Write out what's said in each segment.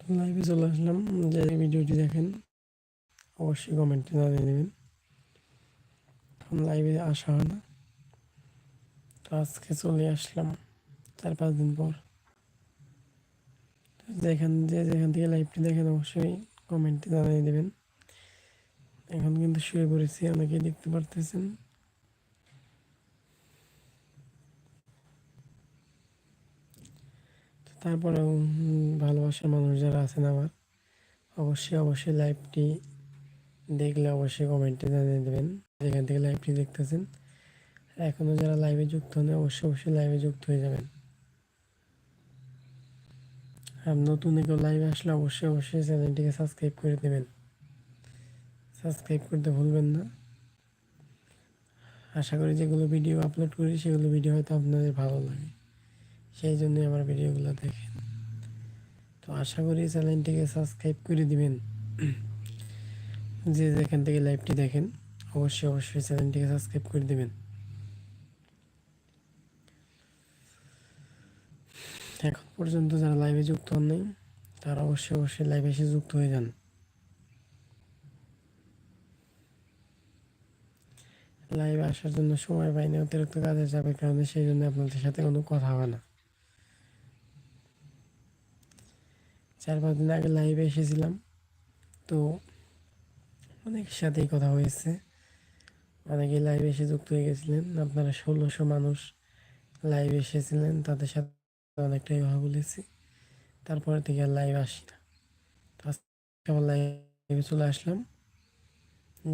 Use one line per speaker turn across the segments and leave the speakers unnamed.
লাইভে চলে আসলাম। যে ভিডিওটি দেখেন, অবশ্যই কমেন্টে জানিয়ে দেবেন। লাইভে আসা হয় না। তো আজকে চলে আসলাম চার পাঁচ দিন পর। যেখান যে যেখান থেকে লাইভটি দেখেন, অবশ্যই কমেন্টে জানিয়ে দেবেন। এখন কিন্তু শুয়ে পড়েছি, অনেকেই দেখতে পারতেছেন। তারপরেও ভালোবাসার মানুষ যারা আছেন আমার, অবশ্যই অবশ্যই লাইভটি দেখলে অবশ্যই কমেন্টে জানিয়ে দেবেন। যেখান থেকে লাইভটি দেখতেছেন এখনও যারা লাইভে যুক্ত হন অবশ্যই অবশ্যই লাইভে যুক্ত হয়ে যাবেন। আর নতুন কেউ লাইভে আসলে অবশ্যই অবশ্যই চ্যানেলটিকে সাবস্ক্রাইব করে দেবেন। সাবস্ক্রাইব করতে ভুলবেন না। আশা করি যেগুলো ভিডিও আপলোড করি সেগুলো ভিডিও হয়তো আপনাদের ভালো লাগে। সেই জন্যই আমার ভিডিওগুলো দেখেন। তো আশা করি চ্যানেলটিকে সাবস্ক্রাইব করে দিবেন। যে যেখান থেকে লাইভটি দেখেন, অবশ্যই অবশ্যই চ্যানেলটিকে সাবস্ক্রাইব করে দিবেন। এখন পর্যন্ত যারা লাইভে যুক্ত হন নাই, তারা অবশ্যই অবশ্যই লাইভে এসে যুক্ত হয়ে যান। লাইভে আসার জন্য সময় পাইনি, অতিরিক্ত কাজে যাবে কারণে সেই জন্য আপনাদের সাথে কোনো কথা হবে না। চার পাঁচ দিন আগে লাইভে এসেছিলাম। তো অনেকের সাথেই কথা হয়েছে। অনেকেই লাইভে এসে যুক্ত হয়ে গেছিলেন। আপনারা ষোলোশো মানুষ লাইভে এসেছিলেন। তাদের সাথে অনেকটাই কথা বলেছি। তারপরে থেকে আর লাইভ আসি না। আজকে আবার লাইভে চলে আসলাম।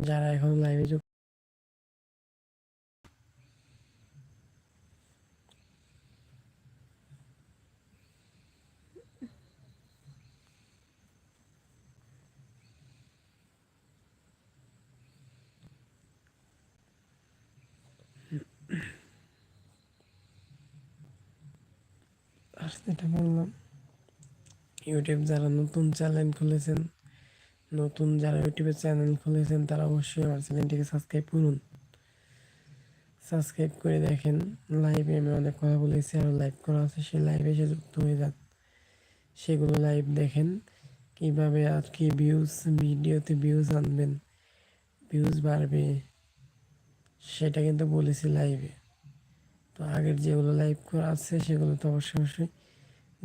যারা এখন লাইভে যুক্ত আর যেটা বললাম। ইউটিউব যারা নতুন চ্যানেল খুলেছেন, নতুন যারা ইউটিউবে চ্যানেল খুলেছেন, তারা অবশ্যই আমার চ্যানেলটিকে সাবস্ক্রাইব করুন। সাবস্ক্রাইব করে দেখেন লাইভে আমি অনেক কথা বলেছি, আর লাইভ করা আছে সেই লাইভে এসে যুক্ত হয়ে যান। সেগুলো লাইভ দেখেন, কীভাবে আর কি ভিউজ ভিডিওতে ভিউজ আনবেন ভিউজ বাড়বে, সেটা কিন্তু বলেছি লাইভে আগের যেগুলো লাইভ করা আছে, সেগুলো তো অবশ্যই অবশ্যই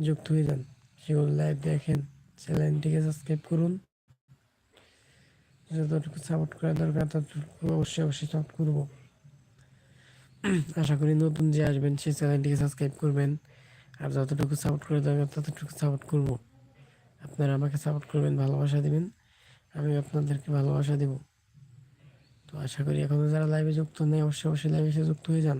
যুক্ত হয়ে যান। সেগুলো লাইভ দেখেন, চ্যানেলটিকে সাবস্ক্রাইব করুন। যতটুকু সাপোর্ট করা দরকার, ততটুকু অবশ্যই অবশ্যই সাপোর্ট করব। আশা করি নতুন যে আসবেন, সেই চ্যানেলটিকে সাবস্ক্রাইব করবেন। আর যতটুকু সাপোর্ট করা দরকার, ততটুকু সাপোর্ট করব। আপনারা আমাকে সাপোর্ট করবেন, ভালোবাসা দিবেন, আমি আপনাদেরকে ভালোবাসা দেব। তো আশা করি এখনও যারা লাইভে যুক্ত নেই, অবশ্যই অবশ্যই লাইভে এসে যুক্ত হয়ে যান।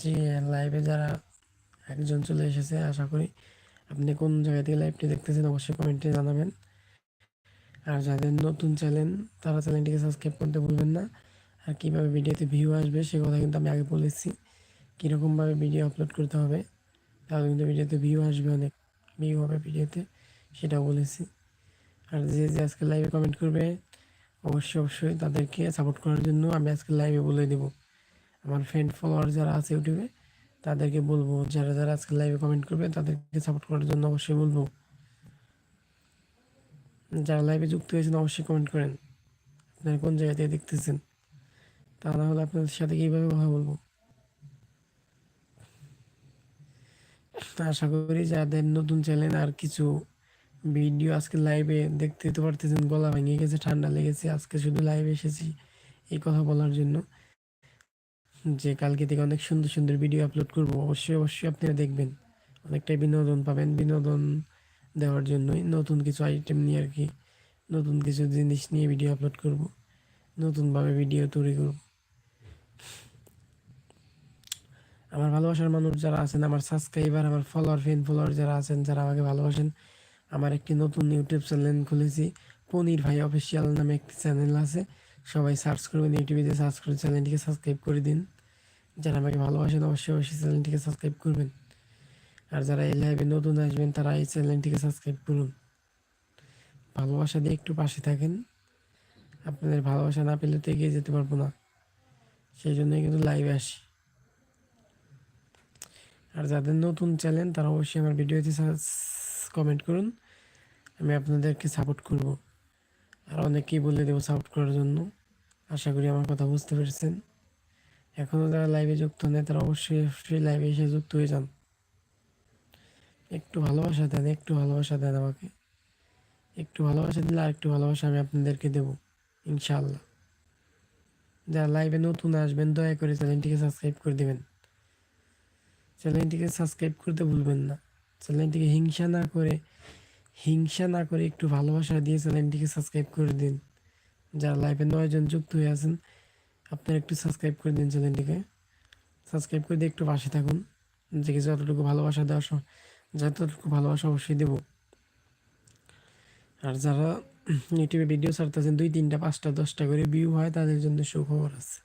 জি লাইভে যারা একজন চলে এসেছে, আশা করি আপনি কোন জায়গা থেকে লাইভটি দেখতেছেন অবশ্যই কমেন্টে জানাবেন। আর যাদের নতুন চ্যানেল তারা চ্যানেলটিকে সাবস্ক্রাইব করতে ভুলবেন না। আর কীভাবে ভিডিওতে ভিউ আসবে, সে কথা কিন্তু আমি আগে বলেছি। কীরকমভাবে ভিডিও আপলোড করতে হবে, তাহলে কিন্তু ভিডিওতে ভিউ আসবে অনেক। ভিউ হবে ভিডিওতে, সেটাও বলেছি। আর যে যে আজকে লাইভে কমেন্ট করবে, অবশ্যই অবশ্যই তাদেরকে সাপোর্ট করার জন্য আমি আজকে লাইভে বলে দেবো। আমার ফ্রেন্ড ফলোয়ার যারা আছে ইউটিউবে, তাদেরকে বলব, যারা যারা আজকে লাইভে কমেন্ট করবে, তাদেরকে সাপোর্ট করার জন্য অবশ্যই বলব। যারা লাইভে যুক্ত হয়েছেন, অবশ্যই কমেন্ট করেন। আপনারা কোন জায়গা থেকে দেখতেছেন? তা না হলে আপনাদের সাথে কীভাবে কথা বলব? আশা করি যাদের নতুন চ্যানেল আর কিছু ভিডিও আজকে লাইভে দেখতে তো পারতেছেন, গলা ভেঙে গেছে, ঠান্ডা লেগেছে, আজকে শুধু লাইভে এসেছি এই কথা বলার জন্য। যে কালকে থেকে অনেক সুন্দর সুন্দর ভিডিও আপলোড করব, অবশ্যই অবশ্যই আপনারা দেখবেন। অনেকটাই বিনোদন পাবেন, বিনোদন দেওয়ার জন্যই নতুন কিছু আইটেম নিয়ে আর কি, নতুন কিছু জিনিস নিয়ে ভিডিও আপলোড করব, নতুনভাবে ভিডিও তৈরি করব। আমার ভালোবাসার মানুষ যারা আছেন, আমার সাবস্ক্রাইবার আমার ফলোয়ার ফ্রেন্ড ফলোয়ার যারা আছেন, যারা আমাকে ভালোবাসেন, আমার একটি নতুন ইউটিউব চ্যানেল খুলেছি পনির ভাই অফিসিয়াল নামে একটি চ্যানেল আছে, সবাই সার্চ করবেন ইউটিউবে সার্চ করে চ্যানেলটিকে সাবস্ক্রাইব করে দিন। যারা আমাকে ভালোবাসেন অবশ্যই অবশ্যই চ্যানেলটিকে সাবস্ক্রাইব করবেন। আর যারা এই লাইভে নতুন আসবেন, তারা এই চ্যানেলটিকে সাবস্ক্রাইব করুন। ভালোবাসা দিয়ে একটু পাশে থাকেন। আপনাদের ভালোবাসা না পেলে তো এগিয়ে যেতে পারব না। সেই জন্যই কিন্তু লাইভে আসি। আর যাদের নতুন চ্যানেল, তারা অবশ্যই আমার ভিডিওতে কমেন্ট করুন। আমি আপনাদেরকে সাপোর্ট করব। আর অনেকেই বলে দেবো সাপোর্ট করার জন্য। আশা করি আমার কথা বুঝতে পেরেছেন। এখনও যারা লাইভে যুক্ত নেই, তারা অবশ্যই অবশ্যই লাইভে এসে যুক্ত হয়ে যান। একটু ভালোবাসা দেন, একটু ভালোবাসা দেন আমাকে। একটু ভালোবাসা দিলে আর একটু ভালোবাসা আমি আপনাদেরকে দেবো, ইনশাআল্লাহ। যারা লাইভে নতুন আসবেন, দয়া করে চ্যানেলটিকে সাবস্ক্রাইব করে দেবেন। চ্যানেলটিকে সাবস্ক্রাইব করতে ভুলবেন না। চ্যানেলটিকে হিংসা না করে, হিংসা না করে একটু ভালোবাসা দিয়ে চ্যানেলটিকে সাবস্ক্রাইব করে দিন। যারা লাইভে নয়জন যুক্ত হয়ে আছেন আপনারা একটু সাবস্ক্রাইব করে দিন চ্যানেলটিকে সাবস্ক্রাইব করে দিয়ে একটু পাশে থাকুন। যে যতটুকু ভালোবাসা দেওয়া যতটুকু ভালোবাসা অবশ্যই দেব। আর যারা ইউটিউবে ভিডিও ছাড়তেছেন, দুই তিনটা, পাঁচটা, দশটা করে ভিউ হয়, তাদের জন্য সুখবর আছে।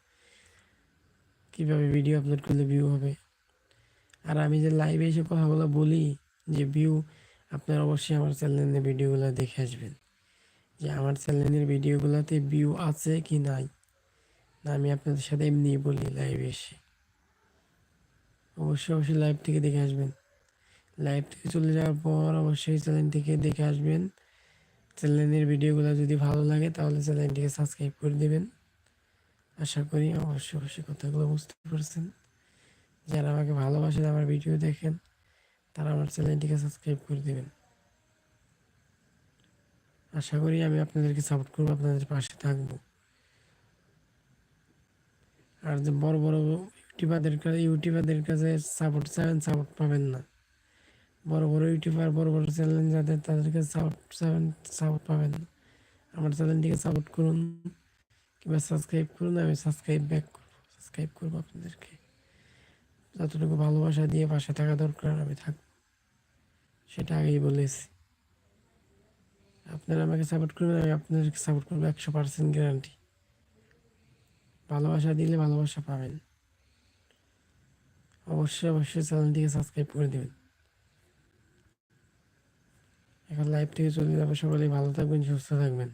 কীভাবে ভিডিও আপলোড করলে ভিউ হবে? আর আমি যে লাইভে এসে কথাগুলো বলি, যে ভিউ আপনারা অবশ্যই আমার চ্যানেলের ভিডিওগুলো দেখে আসবেন। যে আমার চ্যানেলের ভিডিওগুলোতে ভিউ আছে কি নাই? না, আমি আপনাদের সাথে এমনি বলি লাইভে এসে। অবশ্যই অবশ্যই লাইভ থেকে দেখে আসবেন। লাইভ থেকে চলে যাওয়ার পর অবশ্যই চ্যানেল থেকে দেখে আসবেন। চ্যানেলের ভিডিওগুলো যদি ভালো লাগে, তাহলে চ্যানেলটিকে সাবস্ক্রাইব করে দেবেন। আশা করি অবশ্যই অবশ্যই কথাগুলো বুঝতে পারছেন। যারা আমাকে ভালোবাসেন, আমার ভিডিও দেখেন, তারা আমার চ্যানেলটিকে সাবস্ক্রাইব করে দেবেন। আশা করি আমি আপনাদেরকে সাপোর্ট করব, আপনাদের পাশে থাকব। আর যে বড় বড় ইউটিউবারদের কাছে ইউটিউবারদের কাছে সাপোর্ট চাবেন সাপোর্ট পাবেন না। বড় বড় ইউটিউবার, বড় বড় চ্যানেল যাদের, তাদের কাছে সাপোর্ট চাবেন সাপোর্ট পাবেন না। আমার চ্যানেলটিকে সাপোর্ট করুন, কিংবা সাবস্ক্রাইব করুন, আমি সাবস্ক্রাইব ব্যাক করব সাবস্ক্রাইব করব আপনাদেরকে। যতটুকু ভালোবাসা দিয়ে পাশে থাকা দরকার, আমি থাকব সেটা আগেই বলেছি। আপনারা আমাকে সাপোর্ট করবেন, আমি আপনাদেরকে সাপোর্ট করব, একশো পার্সেন্ট গ্যারান্টি ভালোবাসা দিলে ভালোবাসা পাবেন। অবশ্যই অবশ্যই চ্যানেলটিকে সাবস্ক্রাইব করে দেবেন। এখন লাইভ থেকে চলে যাবে। সকলেই ভালো থাকবেন, সুস্থ থাকবেন।